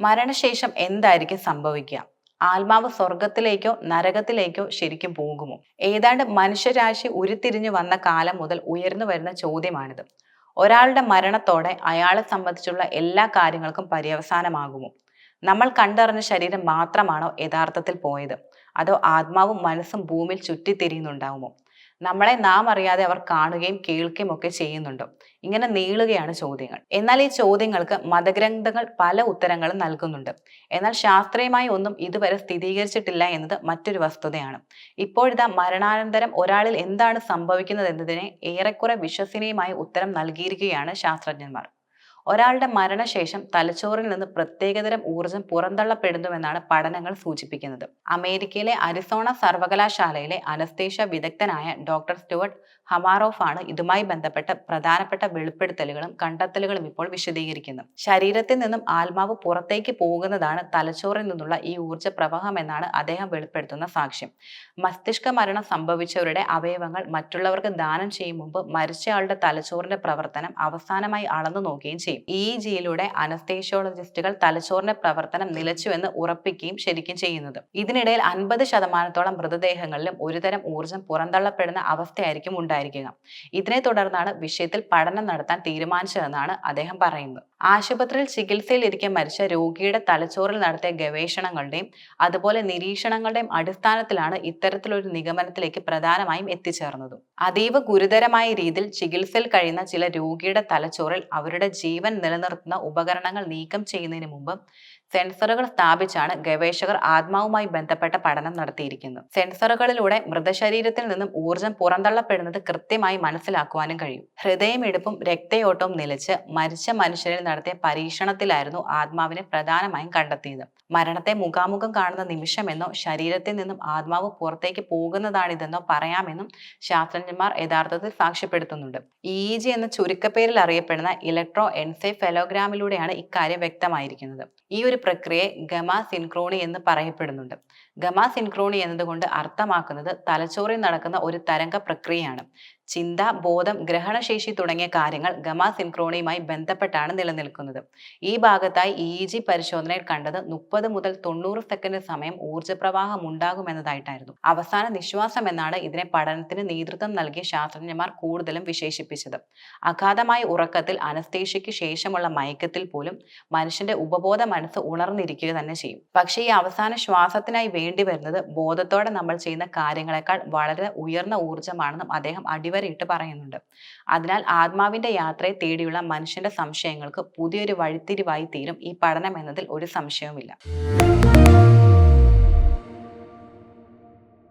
മരണശേഷം എന്തായിരിക്കും സംഭവിക്കുക? ആത്മാവ് സ്വർഗത്തിലേക്കോ നരകത്തിലേക്കോ ശരിക്കും പോകുമോ? ഏതാണ്ട് മനുഷ്യരാശി ഉരുത്തിരിഞ്ഞു വന്ന കാലം മുതൽ ഉയർന്നു വരുന്ന ചോദ്യമാണിത്. ഒരാളുടെ മരണത്തോടെ അയാളെ സംബന്ധിച്ചുള്ള എല്ലാ കാര്യങ്ങൾക്കും പര്യവസാനമാകുമോ? നമ്മൾ കണ്ടറിഞ്ഞ ശരീരം മാത്രമാണോ യഥാർത്ഥത്തിൽ പോയത്? അതോ ആത്മാവും മനസ്സും ഭൂമിയിൽ ചുറ്റിത്തിരിയുന്നുണ്ടാവുമോ? നമ്മളെ നാം അറിയാതെ അവർ കാണുകയും കേൾക്കുകയും ഒക്കെ ചെയ്യുന്നുണ്ടോ. ഇങ്ങനെ നീളുകയാണ് ചോദ്യങ്ങൾ. എന്നാൽ ഈ ചോദ്യങ്ങൾക്ക് മതഗ്രന്ഥങ്ങൾ പല ഉത്തരങ്ങളും നൽകുന്നുണ്ട്. എന്നാൽ ശാസ്ത്രീയമായി ഒന്നും ഇതുവരെ സ്ഥിരീകരിച്ചിട്ടില്ല എന്നത് മറ്റൊരു വസ്തുതയാണ്. ഇപ്പോഴിതാ മരണാനന്തരം ഒരാളിൽ എന്താണ് സംഭവിക്കുന്നത് എന്നതിനെ ഏറെക്കുറെ വിശ്വസനീയമായ ഉത്തരം നൽകിയിരിക്കുകയാണ് ശാസ്ത്രജ്ഞന്മാർ. ഒരാളുടെ മരണശേഷം തലച്ചോറിൽ നിന്ന് പ്രത്യേകതരം ഊർജം പുറന്തള്ളപ്പെടുന്നുവെന്നാണ് പഠനങ്ങൾ സൂചിപ്പിക്കുന്നത്. അമേരിക്കയിലെ അരിസോണ സർവകലാശാലയിലെ അനസ്തേഷ വിദഗ്ധനായ ഡോക്ടർ സ്റ്റുവർട്ട് ഹമാറോഫ് ആണ് ഇതുമായി ബന്ധപ്പെട്ട പ്രധാനപ്പെട്ട വെളിപ്പെടുത്തലുകളും കണ്ടെത്തലുകളും ഇപ്പോൾ വിശദീകരിക്കുന്നത്. ശരീരത്തിൽ നിന്നും ആത്മാവ് പുറത്തേക്ക് പോകുന്നതാണ് തലച്ചോറിൽ നിന്നുള്ള ഈ ഊർജ പ്രവാഹം എന്നാണ് അദ്ദേഹം വെളിപ്പെടുത്തുന്ന സാക്ഷ്യം. മസ്തിഷ്ക മരണം സംഭവിച്ചവരുടെ അവയവങ്ങൾ മറ്റുള്ളവർക്ക് ദാനം ചെയ്യും മുമ്പ് മരിച്ചയാളുടെ തലച്ചോറിന്റെ പ്രവർത്തനം അവസാനമായി അളന്നു നോക്കുകയും ചെയ്യും ഇ ജിയിലൂടെ അനസ്തേഷ്യോളജിസ്റ്റുകൾ തലച്ചോറിന്റെ പ്രവർത്തനം നിലച്ചുവെന്ന് ഉറപ്പിക്കുകയും ശരിക്കും ചെയ്യുന്നത്. ഇതിനിടയിൽ അൻപത് ശതമാനത്തോളം മൃതദേഹങ്ങളിലും ഒരുതരം ഊർജം പുറന്തള്ളപ്പെടുന്ന അവസ്ഥയായിരിക്കും ഉണ്ടായിരിക്കുക. ഇതിനെ തുടർന്നാണ് വിഷയത്തിൽ പഠനം നടത്താൻ തീരുമാനിച്ചതെന്നാണ് അദ്ദേഹം പറയുന്നത്. ആശുപത്രിയിൽ ചികിത്സയിൽ ഇരിക്കെ മരിച്ച രോഗിയുടെ തലച്ചോറിൽ നടത്തിയ ഗവേഷണങ്ങളുടെയും അതുപോലെ നിരീക്ഷണങ്ങളുടെയും അടിസ്ഥാനത്തിലാണ് ഇത്തരത്തിലൊരു നിഗമനത്തിലേക്ക് പ്രധാനമായും എത്തിച്ചേർന്നത്. അതീവ ഗുരുതരമായ രീതിയിൽ ചികിത്സയിൽ കഴിയുന്ന ചില രോഗിയുടെ തലച്ചോറിൽ അവരുടെ ജീവൻ നിലനിർത്തുന്ന ഉപകരണങ്ങൾ നീക്കം ചെയ്യുന്നതിന് മുമ്പ് സെൻസറുകൾ സ്ഥാപിച്ചാണ് ഗവേഷകർ ആത്മാവുമായി ബന്ധപ്പെട്ട പഠനം നടത്തിയിരിക്കുന്നത്. സെൻസറുകളിലൂടെ മൃതശരീരത്തിൽ നിന്നും ഊർജം പുറന്തള്ളപ്പെടുന്നത് കൃത്യമായി മനസ്സിലാക്കുവാനും കഴിയും. ഹൃദയമിടിപ്പും രക്തയോട്ടവും നിലച്ച് മരിച്ച മനുഷ്യരിൽ നടത്തിയ പരീക്ഷണത്തിലായിരുന്നു ആത്മാവിനെ പ്രധാനമായും കണ്ടെത്തിയത്. മരണത്തെ മുഖാമുഖം കാണുന്ന നിമിഷമെന്നോ ശരീരത്തിൽ നിന്നും ആത്മാവ് പുറത്തേക്ക് പോകുന്നതാണിതെന്നോ പറയാമെന്നും ശാസ്ത്രജ്ഞന്മാർ യഥാർത്ഥത്തിൽ സാക്ഷ്യപ്പെടുത്തുന്നുണ്ട്. ഇ ജി എന്ന ചുരുക്കപ്പേരിൽ അറിയപ്പെടുന്ന ഇലക്ട്രോ എൻസെഫലോഗ്രാമിലൂടെയാണ് ഇക്കാര്യം വ്യക്തമായിരിക്കുന്നത്. ഈ ഒരു പ്രക്രിയയെ ഗമ സിൻക്രോണി എന്ന് പറയപ്പെടുന്നുണ്ട്. ഗമ സിൻക്രോണി എന്നതുകൊണ്ട് അർത്ഥമാക്കുന്നത് തലച്ചോറിൽ നടക്കുന്ന ഒരു തരംഗ പ്രക്രിയയാണ്. ചിന്ത ബോധം ഗ്രഹണശേഷി തുടങ്ങിയ കാര്യങ്ങൾ ഗമ സിൻക്രോണിയുമായി ബന്ധപ്പെട്ടാണ് നിലനിൽക്കുന്നത്. ഈ ഭാഗത്തായി ഇ ജി പരിശോധനയിൽ കണ്ടത് മുപ്പത് മുതൽ തൊണ്ണൂറ് സെക്കൻഡ് സമയം ഊർജപ്രവാഹം ഉണ്ടാകുമെന്നതായിട്ടായിരുന്നു. അവസാന നിശ്വാസം എന്നാണ് ഇതിനെ പഠനത്തിന് നേതൃത്വം നൽകിയ ശാസ്ത്രജ്ഞന്മാർ കൂടുതലും വിശേഷിപ്പിച്ചത്. അഗാധമായ ഉറക്കത്തിൽ അനസ്തേഷ്യയ്ക്ക് ശേഷമുള്ള മയക്കത്തിൽ പോലും മനുഷ്യന്റെ ഉപബോധ മനസ്സ് ഉണർന്നിരിക്കുക തന്നെ ചെയ്യും. പക്ഷേ ഈ അവസാന ശ്വാസത്തിനായി വേണ്ടി വരുന്നത് ബോധത്തോടെ നമ്മൾ ചെയ്യുന്ന കാര്യങ്ങളെക്കാൾ വളരെ ഉയർന്ന ഊർജമാണെന്നും അദ്ദേഹം അടിവരയിട്ട് പറയുന്നുണ്ട്. അതിനാൽ ആത്മാവിന്റെ യാത്രയെ തേടിയുള്ള മനുഷ്യന്റെ സംശയങ്ങൾക്ക് പുതിയൊരു വഴിത്തിരിവായി തീരും ഈ പഠനം എന്നതിൽ ഒരു സംശയവുമില്ല.